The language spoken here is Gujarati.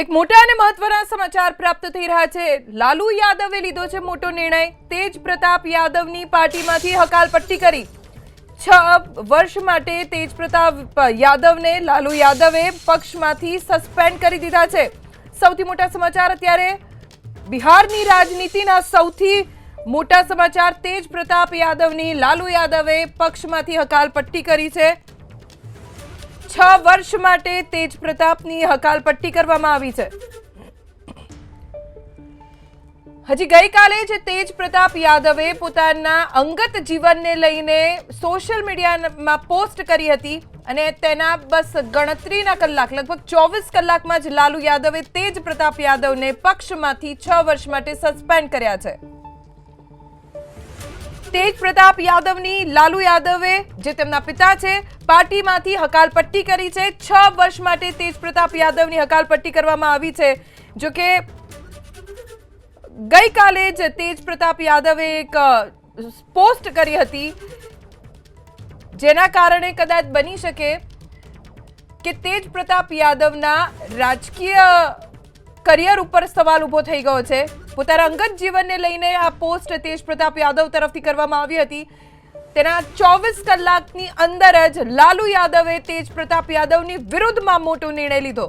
એક મોટા અને મહત્વના સમાચાર પ્રાપ્ત થઈ રહ્યા છે. લાલુ યાદવે લીધો છે મોટો નિર્ણય. તેજ પ્રતાપ યાદવની પાર્ટીમાંથી હકાલપટ્ટી કરી. છ વર્ષ માટે તેજ પ્રતાપ યાદવને લાલુ યાદવે પક્ષમાંથી સસ્પેન્ડ કરી દીધા છે. સૌથી મોટા સમાચાર અત્યારે બિહારની રાજનીતિના સૌથી મોટા સમાચાર તેજ પ્રતાપ યાદવની લાલુ યાદવે પક્ષમાંથી હકાલપટ્ટી કરી છે. છ વર્ષ માટે તેજ પ્રતાપની હકાલપટ્ટી કરવામાં આવી છે. હજી ગઈકાલે જ તેજ પ્રતાપ યાદવે પોતાના અંગત જીવનને લઈને સોશિયલ મીડિયામાં પોસ્ટ કરી હતી અને તેના બસ ગણતરીના કલાક, લગભગ ચોવીસ કલાકમાં જ લાલુ યાદવે તેજ પ્રતાપ યાદવને પક્ષમાંથી છ વર્ષ માટે સસ્પેન્ડ કર્યા છે. તેજ પ્રતાપ યાદવની લાલુ યાદવે, જે તેમના પિતા છે, પાર્ટીમાંથી હકાલપટ્ટી કરી છે. છ વર્ષ માટે તેજ પ્રતાપ યાદવની હકાલપટ્ટી કરવામાં આવી છે. જો કે ગઈકાલે જ તેજ પ્રતાપ યાદવે એક પોસ્ટ કરી હતી, જેના કારણે કદાચ બની શકે કે તેજ પ્રતાપ યાદવના રાજકીય કરિયર ઉપર સવાલ ઊભો થઈ ગયો છે. પોતાના અંગત જીવનને લઈને આ પોસ્ટ તેજ પ્રતાપ યાદવ તરફથી કરવામાં આવી હતી. તેના ચોવીસ કલાકની અંદર જ લાલુ યાદવે તેજ પ્રતાપ યાદવની વિરુદ્ધમાં મોટો નિર્ણય લીધો.